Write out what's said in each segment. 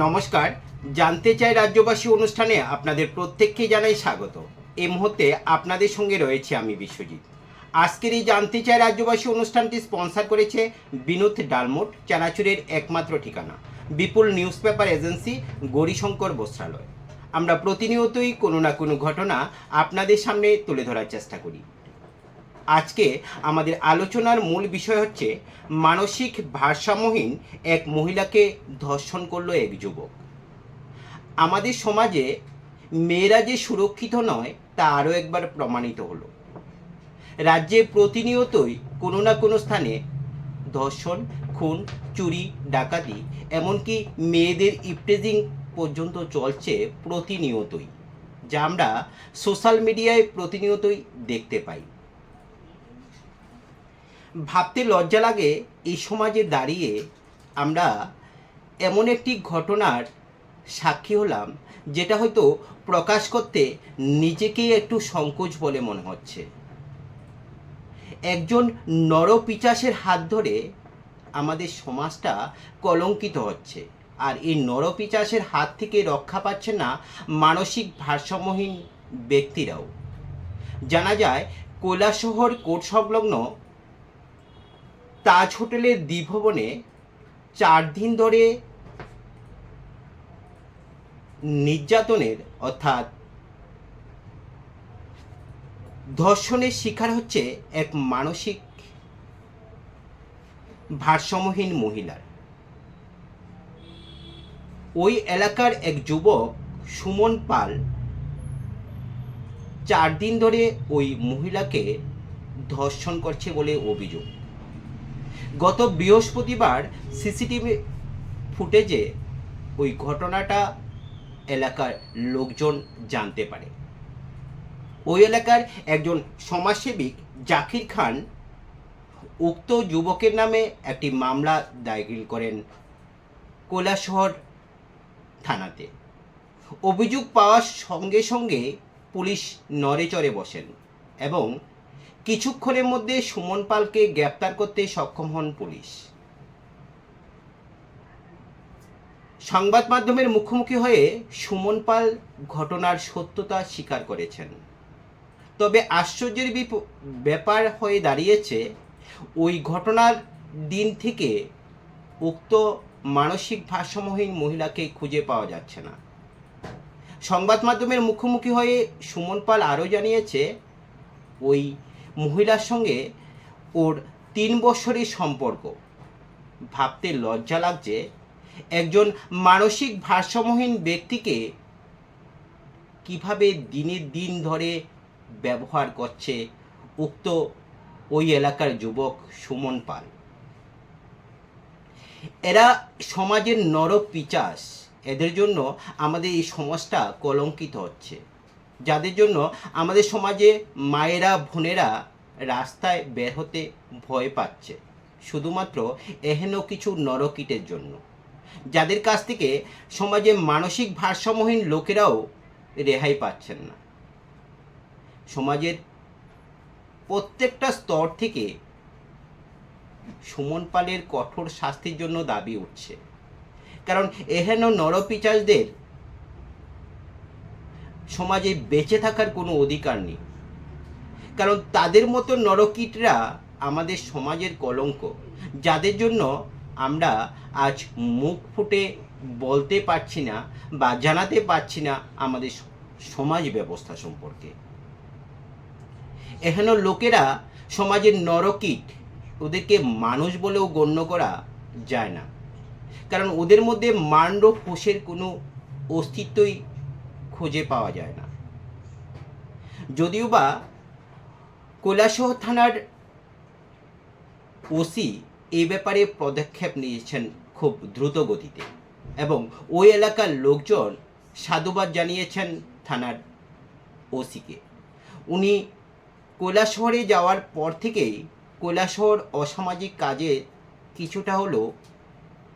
নমস্কার, জানতে চাই রাজ্যবাসী অনুষ্ঠানে আপনাদের প্রত্যেককে জানাই স্বাগত। এই মুহূর্তে আপনাদের সঙ্গে রয়েছে আমি বিশ্বজিৎ। আজকের এই জানতে চাই রাজ্যবাসী অনুষ্ঠানটি স্পন্সর করেছে বিনোদ ডালমোট, চানাচুরের একমাত্র ঠিকানা, Bipul news paper agency, Gourishankar Bastralaya. আমরা প্রতিনিয়তই কোনো না কোনো ঘটনা আপনাদের সামনে তুলে ধরার চেষ্টা করি। আজকে আমাদের আলোচনার মূল বিষয় হচ্ছে মানসিক ভারসাম্যহীন এক মহিলাকে ধর্ষণ করল এক যুবক। আমাদের সমাজে মেয়েরা যে সুরক্ষিত নয়, তা আরও একবার প্রমাণিত হলো। রাজ্যে প্রতিনিয়তই কোনো না কোনো স্থানে ধর্ষণ, খুন, চুরি, ডাকাতি, এমনকি মেয়েদের ইপটেজিং পর্যন্ত চলছে প্রতিনিয়তই, যা আমরা সোশ্যাল মিডিয়ায় প্রতিনিয়তই দেখতে পাই। ভাবতে লজ্জা লাগে এই সমাজে দাঁড়িয়ে আমরা এমন একটি ঘটনার সাক্ষী হলাম, যেটা হয়তো প্রকাশ করতে নিজেকেই একটু সংকোচ বলে মনে হচ্ছে। একজন নরপিচাসের হাত ধরে আমাদের সমাজটা কলঙ্কিত হচ্ছে, আর এই নরপিচাসের হাত থেকে রক্ষা পাচ্ছে না মানসিক ভারসাম্যহীন ব্যক্তিরাও। জানা যায়, কৈলাসহর কোর্ট সংলগ্ন তাজ হোটেলের দ্বিভবনে চার দিন ধরে নির্যাতনের, অর্থাৎ ধর্ষণের শিকার হচ্ছে এক মানসিক ভারসাম্যহীন মহিলার। ওই এলাকার এক যুবক সুমন পাল চার দিন ধরে ওই মহিলাকে ধর্ষণ করছে বলে অভিযোগ। গত বৃহস্পতিবার সিসিটিভি ফুটেজে ওই ঘটনাটা এলাকার লোকজন জানতে পারে। ওই এলাকার একজন সমাজসেবিক জাকির খান উক্ত যুবকের নামে একটি মামলা দায়ের করেন কৈলাসহর থানাতে। অভিযোগ পাওয়ার সঙ্গে সঙ্গে পুলিশ নড়েচড়ে বসেন এবং কিছুক্ষণের মধ্যে সুমন পালকে গ্রেপ্তার করতে সক্ষম হন পুলিশ। সংবাদ মাধ্যমের মুখোমুখি হয়ে সুমন পাল ঘটনার সত্যতা স্বীকার করেছেন। তবে আশ্চর্যের ব্যাপার হয়ে দাঁড়িয়েছে, ওই ঘটনার দিন থেকে উক্ত মানসিক ভারসাম্যহীন মহিলাকে খুঁজে পাওয়া যাচ্ছে না। সংবাদ মাধ্যমের মুখোমুখি হয়ে সুমন পাল আরও জানিয়েছে ওই মহিলার সঙ্গে ওর তিন বছরের সম্পর্ক। ভাবতে লজ্জা লাগছে একজন মানসিক ভারসাম্যহীন ব্যক্তিকে কীভাবে দিনের দিন ধরে ব্যবহার করছে উক্ত ওই এলাকার যুবক সুমন পাল। এরা সমাজের নর পিচাস এদের জন্য আমাদের এই সমাজটা কলঙ্কিত হচ্ছে। যাদের জন্য আমাদের সমাজে মায়েরা, বোনেরা রাস্তায় বের হতে ভয় পাচ্ছে। শুধুমাত্র এহেন কিছু নরকীটের জন্য। যাদের কাছ থেকে সমাজে মানসিক ভারসাম্যহীন লোকেরাও রেহাই পাচ্ছেন না। সমাজের প্রত্যেকটা স্তর থেকে সুমন পালের কঠোর শাস্তির জন্য দাবি উঠছে। কারণ এহেন নরপিচাসদের সমাজে বেঁচে থাকার কোনো অধিকার নেই। কারণ তাদের মতো নরকীটরা আমাদের সমাজের কলঙ্ক, যাদের জন্য আমরা আজ মুখ ফুটে বলতে পারছি না বা জানাতে পারছি না আমাদের সমাজ ব্যবস্থা সম্পর্কে। এখানে লোকেরা সমাজের নরকীট ওদেরকে মানুষ বলেও গণ্য করা যায় না। কারণ ওদের মধ্যে মান্ড ফোষের কোনো অস্তিত্বই খুঁজে পাওয়া যায় না। যদিও বা কৈলাসহ থানার ওসি এই ব্যাপারে পদক্ষেপ নিয়েছেন খুব দ্রুত গতিতে এবং ওই এলাকার লোকজন সাধুবাদ জানিয়েছেন থানার ওসিকে। উনি কৈলাসহরে যাওয়ার পর থেকেই কৈলাসহর অসামাজিক কাজে কিছুটা হলেও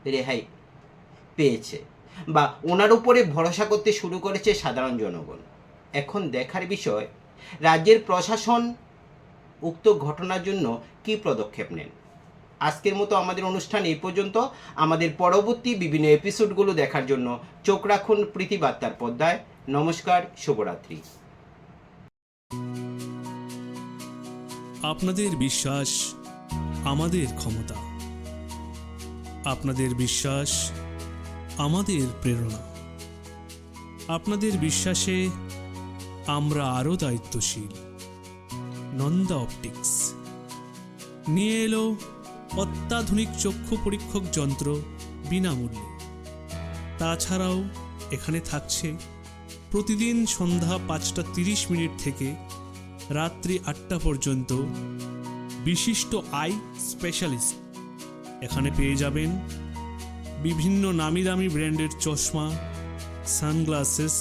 রেহাই পেয়েছে। বা ওনার উপরে ভরসা করতে শুরু করেছে সাধারণ জনগণ। এখন দেখার বিষয়, রাজ্যের প্রশাসন উক্ত ঘটনার জন্য কি পদক্ষেপ নেন? আজকের মতো আমাদের অনুষ্ঠান এই পর্যন্ত। আমাদের পরবর্তী বিভিন্ন এপিসোডগুলো দেখার জন্য চোখ রাখুন প্রীতিবার্তার পর্দায়। নমস্কার, শুভরাত্রি। আপনাদের বিশ্বাস আমাদের ক্ষমতা। আপনাদের বিশ্বাস আমাদের প্রেরণা। আপনাদের বিশ্বাসে আমরা আরও দায়িত্বশীল। নন্দা অপটিক্স। নিয়ে এলো অত্যাধুনিক চক্ষু পরীক্ষক যন্ত্র বিনামূল্যে। তাছাড়াও এখানে থাকছে প্রতিদিন সন্ধ্যা পাঁচটা তিরিশ মিনিট থেকে রাত্রি আটটা পর্যন্ত বিশিষ্ট আই স্পেশালিস্ট। এখানে পেয়ে যাবেন বিভিন্ন নামি দামি ব্র্যান্ডের চশমা, সানগ্লাসেস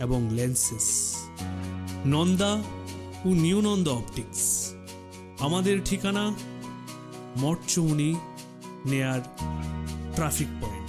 এবং লেন্সেস। নন্দা ও নিউ নন্দা অপটিক্স। আমাদের ঠিকানা মঠচৌনি নেয়ার ট্রাফিক পয়েন্ট।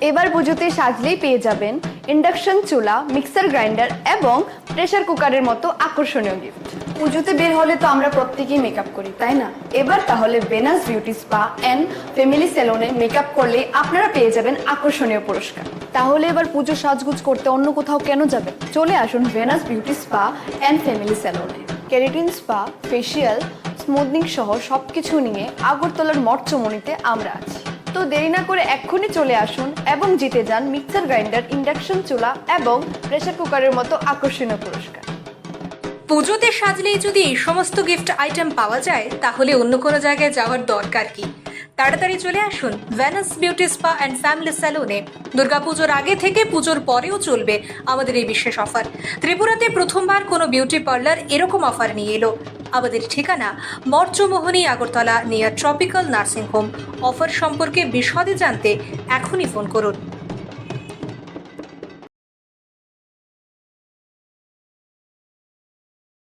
এবার পুজোতে সাজলেই পেয়ে যাবেন ইন্ডাকশন চুলা, মিক্সার গ্রাইন্ডার এবং প্রেসার কুকারের মতো আকর্ষণীয় গিফট পুজোতে বের হলে তো আমরা প্রত্যেকেই মেকআপ করি, তাই না? এবার তাহলে Venus beauty spa and family সেলুনে মেকআপ করলে আপনারা পেয়ে যাবেন আকর্ষণীয় পুরস্কার। তাহলে এবার পুজো সাজগুজ করতে অন্য কোথাও কেন যাবেন? চলে আসুন Venus beauty spa and family সেলুনে কেরাটিন স্পা ফেসিয়াল স্মুথনিং সহ সব কিছু নিয়ে আগরতলার মঠচমনিতে আমরা আছি। তো দেরি না করে এক্ষুনি চলে আসুন এবং জিতে যান মিক্সার গ্রাইন্ডার, ইন্ডাকশন চুলা এবং প্রেসার কুকারের মতো আকর্ষণীয় পুরস্কার। পুজোতে সাজলেই যদি এই সমস্ত গিফট আইটেম পাওয়া যায়, তাহলে অন্য কোনো জায়গায় যাওয়ার দরকার কি? তাড়াতাড়ি চলে আসুন Venus beauty spa and family স্যালুনে দুর্গাপুজোর আগে থেকে পুজোর পরেও চলবে আমাদের এই বিশেষ অফার। ত্রিপুরাতে প্রথমবার কোনো বিউটি পার্লার এরকম অফার নিয়ে এলো। আমাদের ঠিকানা মর্যমোহনী Agartala near tropical nursing home offer সম্পর্কে বিশদে জানতে এখনই ফোন করুন।